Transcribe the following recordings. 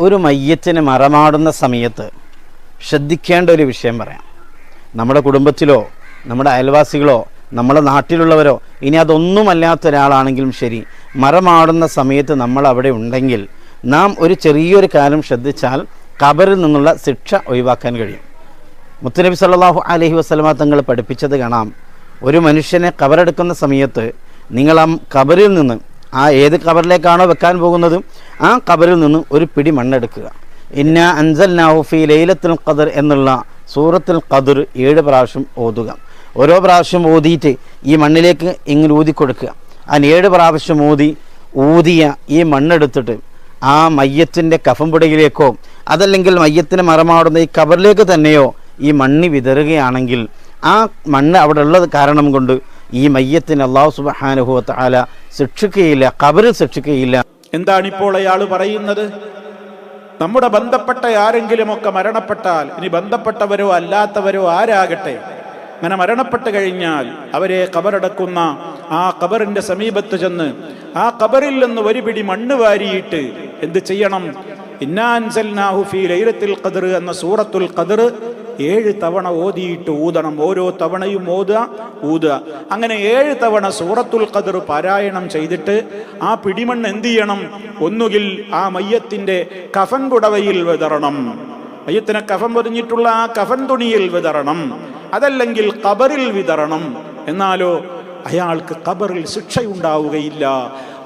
ഒരു മയ്യത്തിന് മറമാടുന്ന സമയത്ത് ശ്രദ്ധിക്കേണ്ട ഒരു വിഷയം പറയാം. നമ്മുടെ കുടുംബത്തിലോ നമ്മുടെ അയൽവാസികളോ നമ്മുടെ നാട്ടിലുള്ളവരോ ഇനി അതൊന്നുമല്ലാത്ത ഒരാളാണെങ്കിലും ശരി മറമാടുന്ന സമയത്ത് നമ്മൾ അവിടെ ഉണ്ടെങ്കിൽ നാം ഒരു ചെറിയൊരു കാലം ശ്രദ്ധിച്ചാൽ കബറിൽ നിന്നുള്ള ശിക്ഷ ഒഴിവാക്കാൻ കഴിയും. മുത്തുനബി സല്ലാഹു അലഹി വസ്ലമ തങ്ങൾ പഠിപ്പിച്ചത് കാണാം. ഒരു മനുഷ്യനെ കബറെടുക്കുന്ന സമയത്ത് നിങ്ങൾ ആ കബറിൽ നിന്ന് ആ ഏത് കബറിലേക്കാണോ വെക്കാൻ പോകുന്നത്? ആ കബറിൽ നിന്ന് ഒരു പിടി മണ്ണെടുക്കുക. ഇന്ന അൻസൽ ഫി ലൈലത്തുൽ ഖദർ എന്നുള്ള സൂറത്തുൽ ഖദർ ഏഴ് പ്രാവശ്യം ഓതുക. ഓരോ പ്രാവശ്യം ഓതിയിട്ട് ഈ മണ്ണിലേക്ക് ഇങ്ങനെ ഊതി കൊടുക്കുക. ആ ഏഴ് പ്രാവശ്യം ഊതി ഊതിയ ഈ മണ്ണെടുത്തിട്ട് ആ മയ്യത്തിന്റെ കഫംപുടയിലേക്കോ അതല്ലെങ്കിൽ മയ്യത്തിന് മറമാടുന്ന ഈ കബറിലേക്ക് തന്നെയോ ഈ മണ്ണി വിതറുകയാണെങ്കിൽ ആ മണ്ണ് അവിടെ ഉള്ളത് കാരണം കൊണ്ട് ഈ മയ്യത്തിന് അള്ളാഹു സുബാനുഭവത്ത് ആല ശിക്ഷിക്കുകയില്ല കബറിൽ ശിക്ഷിക്കുകയില്ല എന്താണ് ഇപ്പോൾ അയാൾ പറയുന്നത്? നമ്മുടെ ബന്ധപ്പെട്ട ആരെങ്കിലുമൊക്കെ മരണപ്പെട്ടാൽ ഇനി ബന്ധപ്പെട്ടവരോ അല്ലാത്തവരോ ആരാകട്ടെ? അങ്ങനെ മരണപ്പെട്ട് കഴിഞ്ഞാൽ അവരെ കബറടക്കുന്ന ആ കബറിന്റെ സമീപത്ത് ചെന്ന് ആ കബറിൽ നിന്ന് ഒരു പിടി മണ്ണ് വാരിയിട്ട് എന്ത് ചെയ്യണം? ഇന്നാൻസൽനാഹു ഫീ ലൈലത്തിൽ ഖദർ എന്ന സൂറത്തുൽ ഖദർ ഏഴ് തവണ ഓതിയിട്ട് ഊതണം. ഓരോ തവണയും ഓതുക ഊതുക. അങ്ങനെ ഏഴ് തവണ സൂറത്തുൽ ഖദർ പാരായണം ചെയ്തിട്ട് ആ പിടിമണ്ണ് എന്ത് ചെയ്യണം? ഒന്നുകിൽ ആ മയ്യത്തിന്റെ കഫൻ പുടവയിൽ വിതറണം. മയ്യത്തിനെ കഫം പൊതിഞ്ഞിട്ടുള്ള ആ കഫൻ തുണിയിൽ വിതറണം. അതല്ലെങ്കിൽ കബറിൽ വിതറണം. എന്നാലോ അയാൾക്ക് കബറിൽ ശിക്ഷയുണ്ടാവുകയില്ല.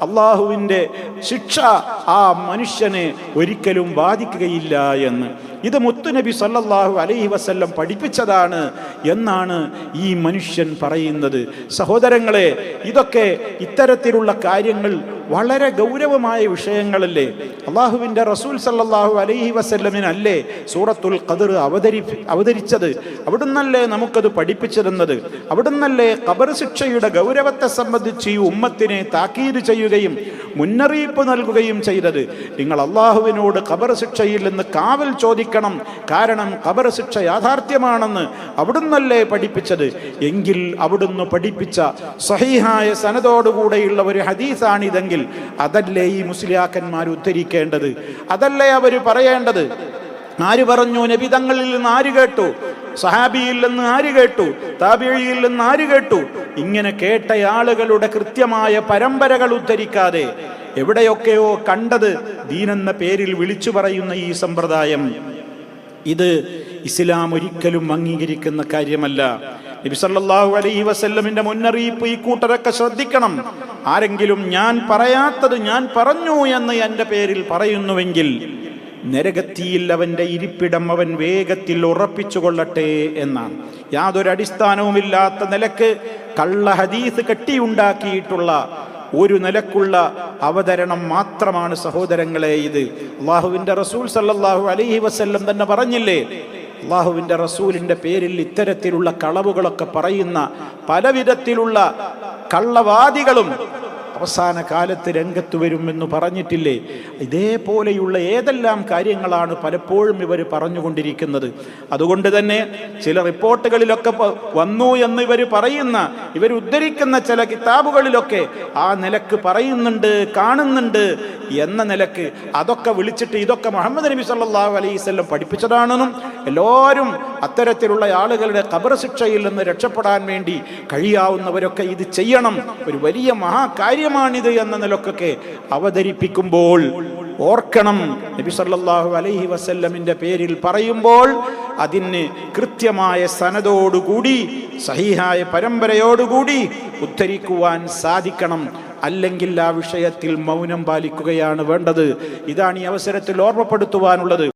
അള്ളാഹുവിന്റെ ശിക്ഷ ആ മനുഷ്യനെ ഒരിക്കലും ബാധിക്കുകയില്ല എന്ന്. ഇത് മുത്തുനബി സല്ലല്ലാഹു അലൈഹി വസല്ലം പഠിപ്പിച്ചതാണ് എന്നാണ് ഈ മനുഷ്യൻ പറയുന്നത്. സഹോദരങ്ങളെ ഇതൊക്കെ ഇത്തരത്തിലുള്ള കാര്യങ്ങൾ വളരെ ഗൗരവമായ വിഷയങ്ങളല്ലേ? അള്ളാഹുവിന്റെ റസൂൽ സല്ലാഹു അലൈഹി വസല്ലമിനല്ലേ സൂറത്തുൽ ഖദർ അവതരി അവതരിച്ചത്? അവിടുന്നല്ലേ നമുക്കത് പഠിപ്പിച്ചു തന്നത് അവിടുന്നല്ലേ ഖബർ ശിക്ഷയുടെ ഗൗരവത്തെ സംബന്ധിച്ച് ഈ ഉമ്മത്തിനെ താക്കീത് ചെയ്യുകയും മുന്നറിയിപ്പ് നൽകുകയും ചെയ്തത്? നിങ്ങൾ അള്ളാഹുവിനോട് ഖബർ ശിക്ഷയിൽ നിന്ന് കാവൽ ചോദിക്കണം കാരണം ഖബർ ശിക്ഷ യാഥാർത്ഥ്യമാണെന്ന് അവിടുന്നല്ലേ പഠിപ്പിച്ചത്? എങ്കിൽ അവിടുന്ന് പഠിപ്പിച്ച സഹിഹായ സനതോടുകൂടെയുള്ള ഒരു ഹദീസാണിതെങ്കിൽ അതല്ലേ ഈ മുസ്ലിയാക്കന്മാർ ഉദ്ധരിക്കേണ്ടത്? അതല്ലേ അവർ പറയേണ്ടത്? ആര് പറഞ്ഞു? നബിതങ്ങളിൽ നിന്ന് ആര് കേട്ടു? സഹാബിയിൽ നിന്ന് ആര് കേട്ടു? താബിഴിയിൽ നിന്ന് ആര് കേട്ടു? ഇങ്ങനെ കേട്ട ആളുകളുടെ കൃത്യമായ പരമ്പരകൾ ഉദ്ധരിക്കാതെ എവിടെയൊക്കെയോ കണ്ടത് ദീനെന്ന പേരിൽ വിളിച്ചു പറയുന്ന ഈ സമ്പ്രദായം. ഇത് ഇസ്ലാം ഒരിക്കലും അംഗീകരിക്കുന്ന കാര്യമല്ല. നബി സല്ലല്ലാഹു അലൈഹി വസല്ലമിന്റെ മുന്നറിയിപ്പ് ഈ കൂട്ടരൊക്കെ ശ്രദ്ധിക്കണം. ആരെങ്കിലും ഞാൻ പറയാത്തത് ഞാൻ പറഞ്ഞു എന്ന് എന്റെ പേരിൽ പറയുന്നുവെങ്കിൽ നരകത്തിയിൽ അവന്റെ ഇരിപ്പിടം അവൻ വേഗത്തിൽ ഉറപ്പിച്ചു കൊള്ളട്ടെ എന്നാണ്. യാതൊരു അടിസ്ഥാനവുമില്ലാത്ത നിലയ്ക്ക് കള്ള ഹദീസ് കെട്ടിയുണ്ടാക്കിയിട്ടുള്ള ഒരു നിലക്കുള്ള അവതരണം മാത്രമാണ് സഹോദരങ്ങളെ ഇത്. അള്ളാഹുവിന്റെ റസൂൽ സല്ലാഹു അലൈഹി വസ്ല്ലം തന്നെ പറഞ്ഞില്ലേ അള്ളാഹുവിന്റെ റസൂലിന്റെ പേരിൽ ഇത്തരത്തിലുള്ള കളവുകളൊക്കെ പറയുന്ന പലവിധത്തിലുള്ള കള്ളവാദികളും അവസാന കാലത്ത് രംഗത്ത് വരുമെന്ന് പറഞ്ഞിട്ടില്ലേ? ഇതേപോലെയുള്ള ഏതെല്ലാം കാര്യങ്ങളാണ് പലപ്പോഴും ഇവർ പറഞ്ഞുകൊണ്ടിരിക്കുന്നത്. അതുകൊണ്ട് തന്നെ ചില റിപ്പോർട്ടുകളിലൊക്കെ വന്നു എന്ന് ഇവർ പറയുന്ന ഇവർ ഉദ്ധരിക്കുന്ന ചില കിതാബുകളിലൊക്കെ ആ നിലയ്ക്ക് പറയുന്നുണ്ട് കാണുന്നുണ്ട് എന്ന നിലയ്ക്ക്. അതൊക്കെ വിളിച്ചിട്ട് ഇതൊക്കെ മുഹമ്മദ് നബി അലൈഹി വസല്ലം പഠിപ്പിച്ചതാണെന്നും എല്ലാവരും അത്തരത്തിലുള്ള ആളുകളുടെ കബറശിക്ഷയിൽ നിന്ന് രക്ഷപ്പെടാൻ വേണ്ടി കഴിയാവുന്നവരൊക്കെ ഇത് ചെയ്യണം. ഒരു വലിയ മഹാകാര്യമാണിത് എന്ന നിലക്കൊക്കെ അവതരിപ്പിക്കുമ്പോൾ ഓർക്കണം. നബി സല്ലാഹു അലൈഹി വസല്ലമിന്റെ പേരിൽ പറയുമ്പോൾ അതിന് കൃത്യമായ സനതോടുകൂടി സഹിഹായ പരമ്പരയോടുകൂടി ഉദ്ധരിക്കുവാൻ സാധിക്കണം. അല്ലെങ്കിൽ ആ വിഷയത്തിൽ മൗനം പാലിക്കുകയാണ് വേണ്ടത്. ഇതാണ് ഈ അവസരത്തിൽ ഓർമ്മപ്പെടുത്തുവാനുള്ളത്.